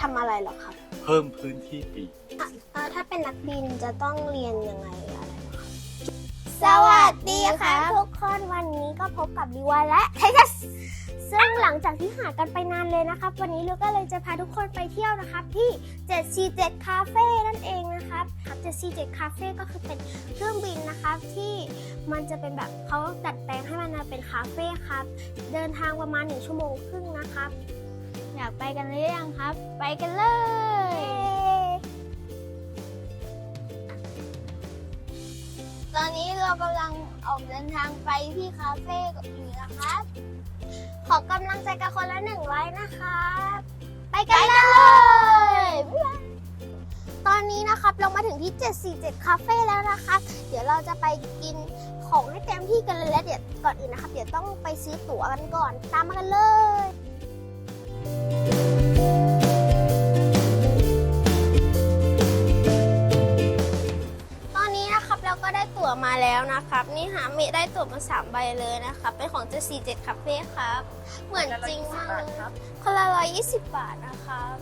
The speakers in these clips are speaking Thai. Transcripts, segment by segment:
ทำอะไรเหรอครับเพิ่มพื้นที่ปีกอะเอ่อถ้าเป็นนักบินจะต้องเรียนยังไงอะไรเหรอครับสวัสดีค่ะทุกคนวันนี้ก็พบกับลิวาและไททัสซึ่งหลังจากที่หากันไปนานเลยนะครับ วันนี้ลิวก็เลยจะพาทุกคนไปเที่ยวนะครับ ที่ 747 Cafe นั่นเองนะครับครับ 747 Cafe ก็คือเป็นเครื่องบินนะครับที่มันจะเป็นแบบเขาดัดแปลงให้มันมาเป็นคาเฟ่ครับ เดินทางประมาณ 1 ชั่วโมงครึ่งนะครับ อยากไปกันหรือยังครับ ไปกันเลย ตอนนี้เรากำลังออกเดินทางไปที่คาเฟ่อยู่นะครับ ขอกำลังใจกับคนละหนึ่งไลค์นะครับ ไปกันเลยตอนนี้นะครับเรามาถึงที่ 747 คาเฟ่แล้วนะครับ เดี๋ยวเราจะไปกินของให้เต็มที่กันเลยและเดี๋ยวก่อนอื่นนะครับ เดี๋ยวต้องไปซื้อตั๋วกันก่อน ตามมากันเลย ตอนนี้นะครับเราก็ได้ตั๋วมาแล้วนะครับ นี่หาเมได้ตั๋วมาสามใบเลยนะครับเป็นของ747คาเฟ่ครับ เหมือนจริงมากเลยคนละร้อยยี่สิบบาทนะครับ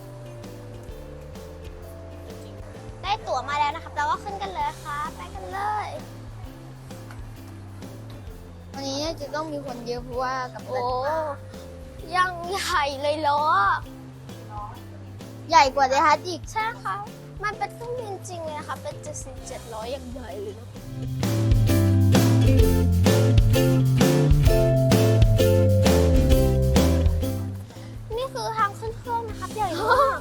ได้ตั๋วมาแล้วนะครับ เราก็ขึ้นกันเลยครับไปกันเลย วันนี้น่าจะต้องมีคนเยอะเพราะว่ากับโอ้ ยังใหญ่เลยล้อใหญ่กว่าเดฮัทอีกใช่ค่ะ มันเป็นเครื่องบินจริงเลยนะคะเป็น747ล้ออย่างใหญ่เลยนะนี่คือทางขึ้นเครื่องนะครับใหญ่มาก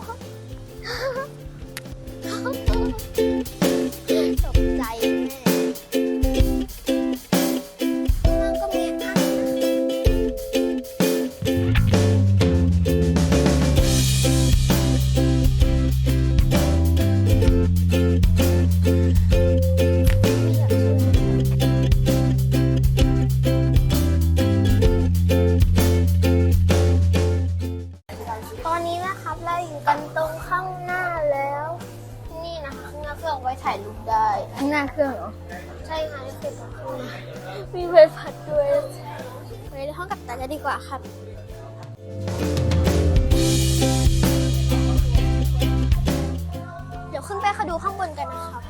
เครื่องไว้ถ่ายรูปได้ ข้างหน้าเครื่องเหรอ ใช่ค่ะนี่คือของคุณมีใบพัดด้วยไปในห้องกับตันกันดีกว่าครับเดี๋ยวขึ้นไปดูข้างบนกันนะครับ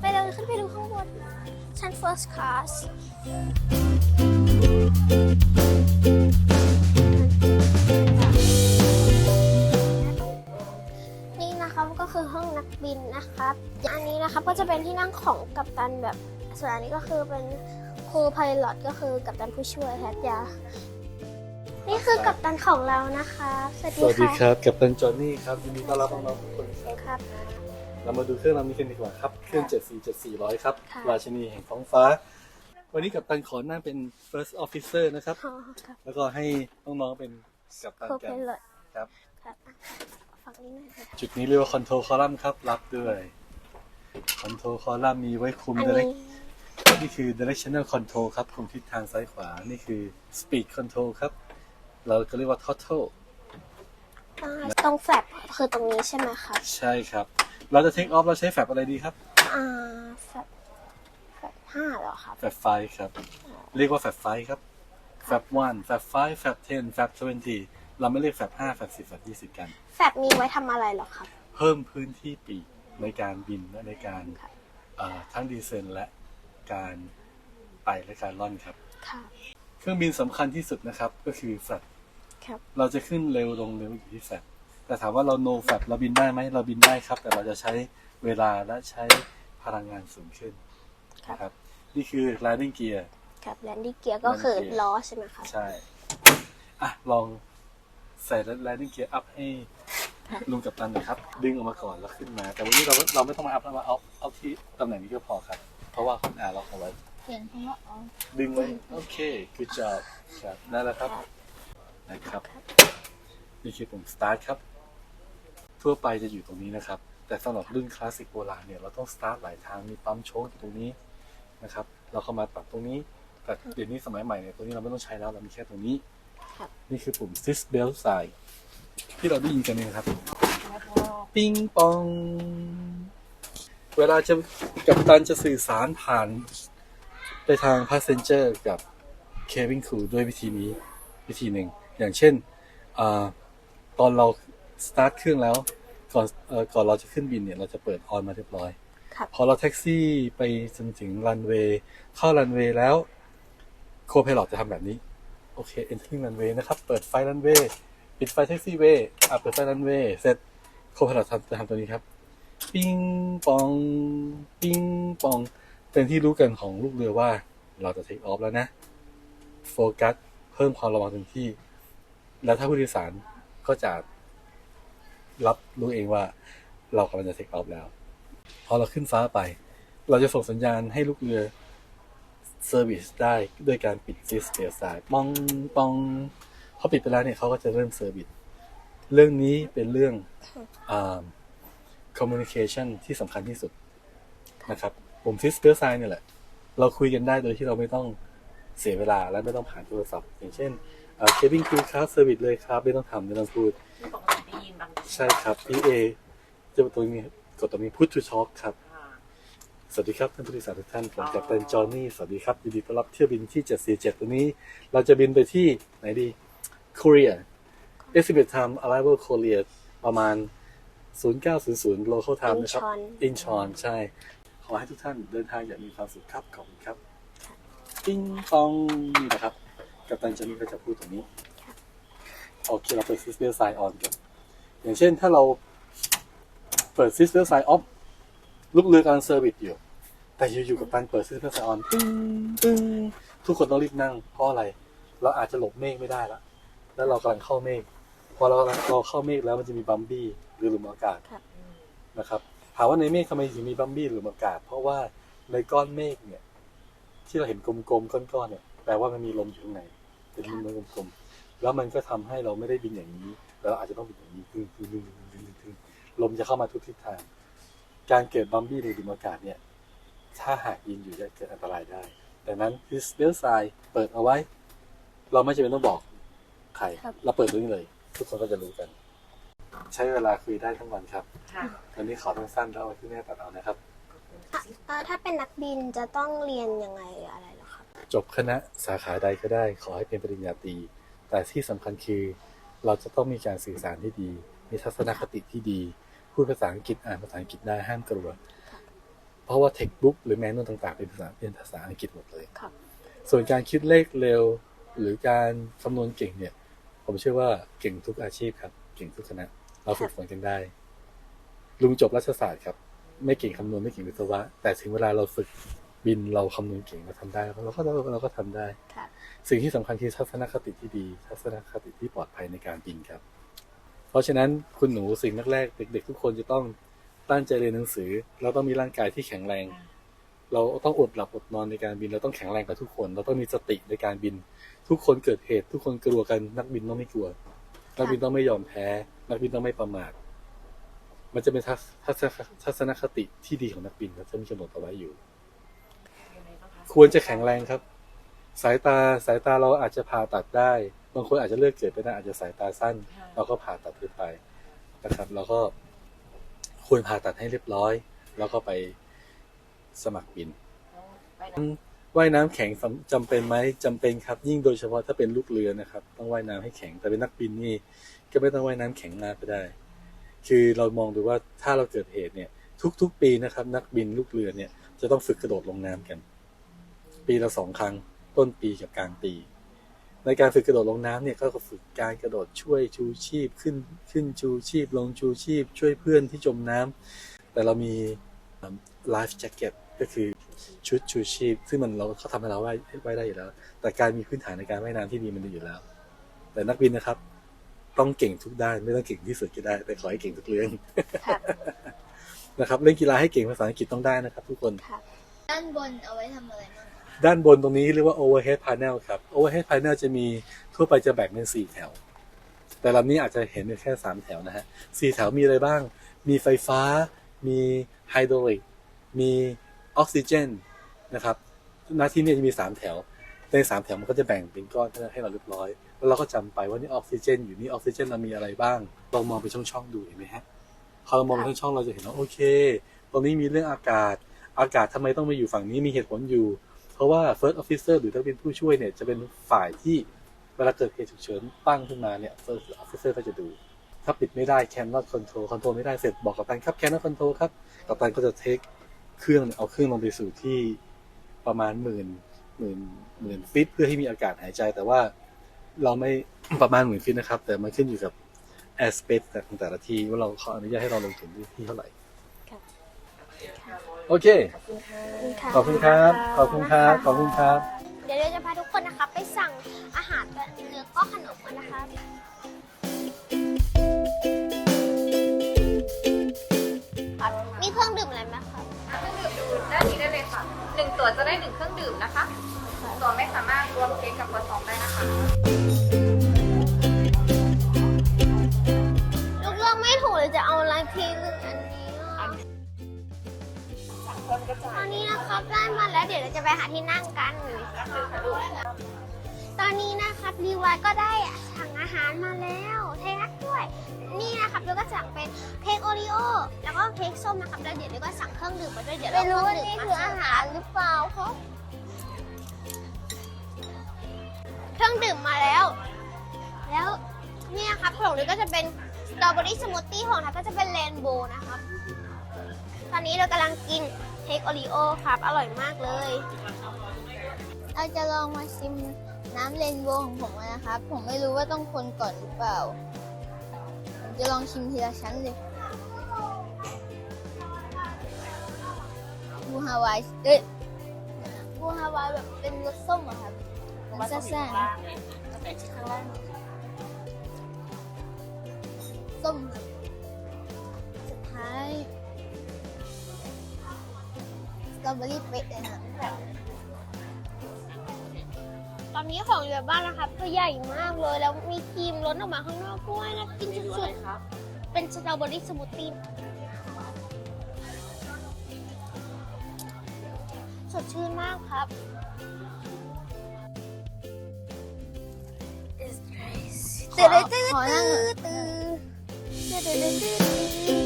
ไปเลยขึ้นไปดูข้างบนชั้น first class นแบบ ส่วนอันนี้ก็คือเป็นครูพายลอตก็คือกัปตันผู้ช่วยแฮตยา นี่คือกัปตันของเรานะคะ สวัสสดีวัสดีค่ะครับกับตันจอห์นนี่ครับยินดีต้อนรับน้องๆทุกคนครับ ครับ เรามาดูเครื่องลำนี้กันดีกว่าครับ เครื่อง 747-400 ครับ ค่ะ ราชินีแห่งท้องฟ้า วันนี้กับตันขอนั่งเป็น first officer นะครับ อ๋อครับแล้วก็ให้น้องๆเป็นกับตันครูกัพานยลอตครับ ครับฝั่งนี้หน่อยค่ะจุดนี้เรียกว่า control column ครับ รับด้วย control column มีไว้คุมอัน direct นี้นี่คือ directional control ครับ คุมทิศทางซ้ายขวา นี่คือ speed control ครับ เราก็เรียกว่า throttle อ่าตรงแฟลปคือตรงนี้ใช่ไหมคะใช่ครับ เราจะ take off เราใช้แฟบอะไรดีครับ อ่า แฟลปแฟลปห้าเหรอครับ แฟบไฟครับ เรียกว่าแฟบไฟครับ แฟบ1แฟบ5แฟบ10แฟบ20เราไม่เรียกแฟบ5แฟบ10แฟบ20กัน แฟลปมีไว้ทำอะไรเหรอครับ เพิ่มพื้นที่ปีก ในการบินและในการค่ะเอ่อทั้งดีเซลและการไปและการล่อนครับ ค่ะ เครื่องบินสำคัญที่สุดนะครับก็คือแฟบครับ เราจะขึ้นเร็วลงเร็วอยู่ที่แฟบแต่ถามว่าเราโนแฟบเราบินได้ไหมเราบินได้ครับ แต่เราจะใช้เวลาและใช้พลังงานสูงขึ้นนะครับ นี่คือ landing gear ครับแลนดิ้งเกียร์ก็คือ landing gear ล้อใช่ไหมครับใช่ อะ ลองใส่ landing gear up ให้ ลุงกับตันหน่อยครับ ดึงออกมาก่อนแล้วขึ้นมา แต่วันนี้เราเราไม่ต้องมาอัพแล้วมาเอาเอาที่ตำแหน่งนี้ก็พอครับ เพราะว่าคุณอาล็อกเอาไว้เห็นคำว่าอ๋อดึงไว้โอเค good job ครับนั่นแหละครับนะครับนี่คือปุ่ม start ครับ ทั่วไปจะอยู่ตรงนี้นะครับ แต่สำหรับรุ่นคลาสสิกโบราณเนี่ยเราต้อง start หลายทางมีปั๊มโชคอยู่ตรงนี้นะครับ เราเข้ามาปรับตรงนี้แต่เดี๋ยวนี้สมัยใหม่เนี่ยตรงนี้เราไม่ต้องใช้แล้วเรามีแค่ตรงนี้ครับนี่คือปุ่ม sys belt side ที่เราได้ยินกันเนี่ยครับ ปิงปอง เวลาจะกับตันจะสื่อสารผ่านไปทาง passenger กับ cabin crew ด้วยวิธีนี้วิธีหนึ่ง อย่างเช่นอาตอนเราสตาร์ทเครื่องแล้วก่อนเอ่อก่อนเราจะขึ้นบินเนี่ย เราจะเปิดออนมาเรียบร้อยครับพอเราแท็กซี่ไปจนถึงรันเวย์เข้ารันเวย์แล้วโคพ i l o t จะทำแบบนี้ โอเค entering runway นะครับ เปิดไฟรันเวย์ ปิดไฟแท็กซี่เวย์อะเปิดไฟรันเวย์เสร็จโคพ i l o t ทำจะทำตัวนี้ครับ ปิ้งปอง ปิ้งปอง เป็นที่รู้กันของลูกเรือว่า เราจะเทคออฟแล้วนะ โฟกัส เพิ่มความระวังเต็มที่ แล้วถ้าผู้โดยสารก็จะรับรู้เองว่า เรากำลังจะเทคออฟแล้ว พอเราขึ้นฟ้าไป เราจะส่งสัญญาณให้ลูกเรือเซอร์วิสได้ด้วยการปิดซิสเปียร์สายปองปอง พอปิดไปแล้วเนี่ยเขาก็จะเริ่มเซอร์วิสเรื่องนี้เป็นเรื่องอ่า communication ที่สำคัญที่สุดนะครับ ผมซิสเปียร์สายเนี่ยแหละ เราคุยกันได้โดยที่เราไม่ต้องเสียเวลาและไม่ต้องผ่านโทรศัพท์อย่างเช่นเคบินคิวครับเซอร์วิสเลยครับ ไม่ต้องทำไม่ต้องพูดที่ปกติได้ยินบางทีใช่ครับ PA จะตรงนี้กดตรงนี้ Put to Talk ครับค่ะสวัสดีครับท่านผู้โดยสารทุกท่านผมกัปตันจอห์นนี่ สวัสดีครับยินดีต้อนรับเที่ยวบินที่747ตัวนี้ เราจะบินไปที่ไหนดี Korea estimate time arrival Korea ประมาณ 0900 local time นะครับ Incheon อินชอน ใช่ ขอให้ทุกท่านเดินทางอย่างมีความสุขครับ ขอบคุณครับปิ้งปองนี่นะครับ กัปตันจอห์นนี่ก็จะพูดตรงนี้ โอเค เราเปิดซิสเตอร์ไซออนกัน อย่างเช่นถ้าเราเปิดซิสเตอร์ไซออฟลูกเรือกำลังเซอร์วิสอยู่ แต่อยู่ๆกับตันเปิดซิสเตอร์ไซออนตึ้งตึ้งทุกคนต้องรีบนั่งเพราะอะไร เราอาจจะหลบเมฆไม่ได้ละ แล้วเรากำลังเข้าเมฆพอเราเราเข้าเมฆแล้วมันจะมีบัมบี้หรือหลุมอากาศครับนะครับถามว่าในเมฆทำไมถึงมีบัมบี้หรือหลุมอากาศ เพราะว่าในก้อนเมฆเนี่ย ที่เราเห็นกลมๆก้อนๆเนี่ยแปลว่ามันมีลมอยู่ข้างในเป็นลมกลมๆแล้วมันก็ทำให้เราไม่ได้บินอย่างนี้แล้วเราอาจจะต้องบินอย่างนี้ตึ้งตึ้งตึ้งตึ้งตึ้งตึ้งลมจะเข้ามาทุกทิศทาง การเกิดบัมบี้ในหลุมอากาศเนี่ย ถ้าหากยินอยู่จะเกิดอันตรายได้ดังนั้นคือเบลไซเปิดเอาไว้ เราไม่จำเป็นต้องบอก ใคร ครับ เราเปิดตรงนี้เลย ทุกคนก็จะรู้กัน ใช้เวลาคุยได้ทั้งวันครับค่ะ วันนี้ขอสั้นๆแล้วเอาไว้ที่แม่ตัดเอานะครับอะเอ่อถ้าเป็นนักบินจะต้องเรียนยังไงอะไรเหรอครับ จบคณะสาขาใดก็ได้ ขอให้เป็นปริญญาตรีแต่ที่สำคัญคือ เราจะต้องมีการสื่อสารที่ดี มีทัศนคติที่ดี พูดภาษาอังกฤษอ่านภาษาอังกฤษได้ห้ามกลัว เพราะว่าเทคบุ๊กหรือแมนนวลต่างๆ เป็นภาษาเป็นภาษาอังกฤษหมดเลย ครับ ส่วนการคิดเลขเร็วหรือการคำนวณเก่งเนี่ย ผมเชื่อว่าเก่งทุกอาชีพครับ เก่งทุกคณะเราฝึกฝนกันได้ ลุงจบรัฐศาสตร์ครับ ไม่เก่งคำนวณไม่เก่งวิศวะ แต่ถึงเวลาเราฝึกบินเราคำนวณเก่งเราทำได้เราก็เราก็เราก็ทำได้ครับสิ่งที่สำคัญคือทัศนคติที่ดี ทัศนคติที่ปลอดภัยในการบินครับ เพราะฉะนั้นคุณหนูสิ่งแรกๆเด็ก ๆ ทุกคนจะต้องตั้งใจเรียนหนังสือ เราต้องมีร่างกายที่แข็งแรง เราต้องอดหลับอดนอนในการบิน เราต้องแข็งแรงกว่าทุกคน เราต้องมีสติในการบิน ทุกคนเกิดเหตุ ทุกคนกลัวกันนักบินต้องไม่กลัว นักบินต้องไม่ยอมแพ้ นักบินต้องไม่ประมาทมันจะเป็นทัศนคติที่ดีของนักบินครับจะมีกำหนดเอาไว้อยู่ ควรจะแข็งแรงครับ สายตาสายตาเราอาจจะผ่าตัดได้ บางคนอาจจะเลือกเกิดไปได้อาจจะสายตาสั้น เราก็ผ่าตัดไปนะครับ แล้วก็ควรผ่าตัดให้เรียบร้อย แล้วก็ไป สมัครบินไปนะว่ายน้ำแข็งสำจำเป็นไหมจำเป็นครับ ยิ่งโดยเฉพาะถ้าเป็นลูกเรือนะครับ ต้องว่ายน้ำให้แข็งแต่เป็นนักบินนี่ก็ไม่ต้องว่ายน้ำแข็งมากก็ได้ คือเรามองดูว่าถ้าเราเกิดเหตุเนี่ย ทุก ๆ ปีนะครับ นักบินลูกเรือเนี่ยจะต้องฝึกกระโดดลงน้ำกัน ปีละสองครั้ง ต้นปีกับกลางปี ในการฝึกกระโดดลงน้ำเนี่ยก็ฝึกการกระโดดช่วยชูชีพขึ้นขึ้นชูชีพ ลงชูชีพ ช่วยเพื่อนที่จมน้ำแต่เรามี life jacket ก็ คือชุดชูชีพ ซึ่งมันเราเขาทำให้เราว่ายว่ายได้อยู่แล้ว แต่การมีพื้นฐานในการว่ายน้ำที่ดีมันดีอยู่แล้ว แต่นักบินนะครับ ต้องเก่งทุกด้านไม่ต้องเก่งที่สุดก็ได้ แต่ขอให้เก่งทุกเรื่องครับนะครับเล่นกีฬาให้เก่งภาษาอังกฤษต้องได้นะครับ ทุกคนครับด้านบนเอาไว้ทำอะไรบ้างด้านบนตรงนี้เรียกว่า overhead panel ครับ overhead panel จะมีทั่วไปจะแบ่งเป็นสี่แถว แต่ลำนี้อาจจะเห็นอยู่แค่สามแถวนะฮะสี่แถวมีอะไรบ้าง มีไฟฟ้า มีไฮดรอลิก มี ออกซิเจนนะครับหน้าที่นี่จะมีสามแถว ในสามแถวมันก็จะแบ่งเป็นก้อนให้เราเรียบร้อย แล้วเราก็จำไปว่านี่ออกซิเจน อยู่นี่ออกซิเจนเรามีอะไรบ้างลองมองไปช่องๆดูเห็นไหมฮะพอเรามองไปช่องๆเราจะเห็นว่าโอเค ตรงนี้มีเรื่องอากาศ อากาศทำไมต้องมาอยู่ฝั่งนี้มีเหตุผลอยู่ เพราะว่า first officer หรือถ้าเป็นผู้ช่วยเนี่ยจะเป็นฝ่ายที่เวลาเกิดเหตุฉุกเฉินตั้งขึ้นมาเนี่ย first officer ก็จะดู ถ้าปิดไม่ได้แคนนอตคอนโทรลคอนโทรลไม่ได้เสร็จบอกกับตันครับแคนนอตคอนโทรลครับกับตันก็จะเทค เครื่องเอาเครื่องลงไปสู่ที่ประมาณหมื่นหมื่นหมื่นฟิตเพื่อให้มีอากาศหายใจ แต่ว่าเราไม่ประมาณหมื่นฟิตนะครับ แต่มันขึ้นอยู่กับแอร์สเปซของแต่ละที่ว่าเราขออนุญาตให้เราลงถึงที่เท่าไหร่ครับโอเคขอบคุณค่ะขอบคุณครับ ขอบคุณครับ ขอบคุณครับ เดี๋ยวเราจะพาทุกคนนะคะไปสั่งอาหารกันแล้วก็ขนมกันนะคะมีเครื่องดื่มอะไรไหมคะ เครื่องดื่มดูด้านนี้ได้เลยค่ะหนึ่งตัวจะได้หนึ่งเครื่องดื่มนะคะตัวไม่สามารถรวมเค้กกับครัวซองได้นะคะ ลูกเลือกไม่ถูกเลยจะเอาอะไรทีหนึ่งอันนี้อะเพิ่มกระจาตอนนี้นะครับได้มาแล้วเดี๋ยวเราจะไปหาที่นั่งกัน ตอนนี้นะครับรีวายก็ได้สั่งอาหารมาแล้วเทนัก ด้วย นี่นะครับเราก็สั่งเป็นเค้กโอรีโอแล้วก็เค้กส้มนะครับแล้วเดี๋ยวเราก็สั่งเครื่องดื่มมาด้วยเดี๋ยวไม่เรารู้ว่าเคงนี่ดื่มคืออาหารหรือเปล่าครับเครื่องดื่มมาแล้ว แล้วเนี่ยครับของเราก็จะเป็นสตรอเบอรี่สมูทตี้ของเราก็จะเป็นเรนโบว์นะครับ ตอนนี้เรากำลังกินเค้กโอรีโอครับ อร่อยมากเลย เราจะลองมาชิมน้ำเรนโบว์ของผมกันนะครับ ผมไม่รู้ว่าต้องคนก่อนหรือเปล่าผม จะลองชิมทีละชั้นเลยบูฮาวายเอ้ยบูฮาวายแบบเป็นรสส้มอะครับมันซ่าๆตั้งแต่ชิ้นข้างล่างส้มครับสุดท้ายสตรอเบอรี่เป๊ะเลยนะ ตอนนี้ของเหลือบ้านนะครับตัวใหญ่มากเลย แล้วมีครีมล้นออกมาข้างนอกด้วยนะกินเมนูสุอะไรดครับๆเป็นสตรอเบอรี่สมูทตี้สดชื่นมากครับ ขอขอนั่งอะ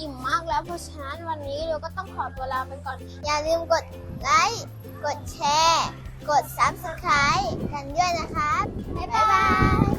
อิ่มมากแล้วเพราะฉะนั้นวันนี้เราก็ต้องขอตัวลาไปก่อน อย่าลืมกดไลค์ กดแชร์ กด Subscribe กันด้วยนะครับ บ๊ายบาย